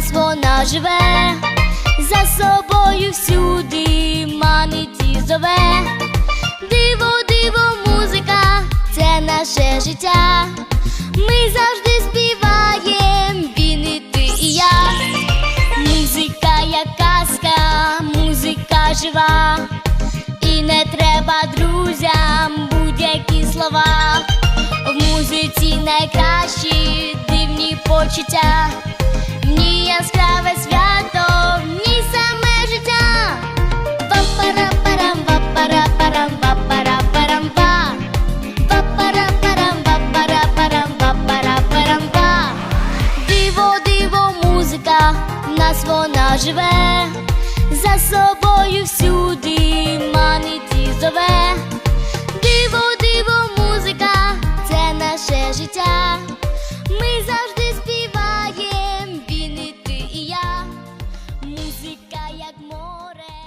нас вона живе, за собою всюди манить зове. Диво, диво, музика, це наше життя. Ми завжди співаєм, він і ти і я. Музика як казка, музика жива. І не треба друзям будь-які слова. В музиці найкращі почуття. В ній яскраве свято, в ній саме життя. Па-пара-парам, па-пара-парам, па-пара-парам-па. Па-пара-парам, па-пара-парам, па-пара-парам, па. Диво, диво, музика, в нас вона живе, за собою всюди. Music kayak more.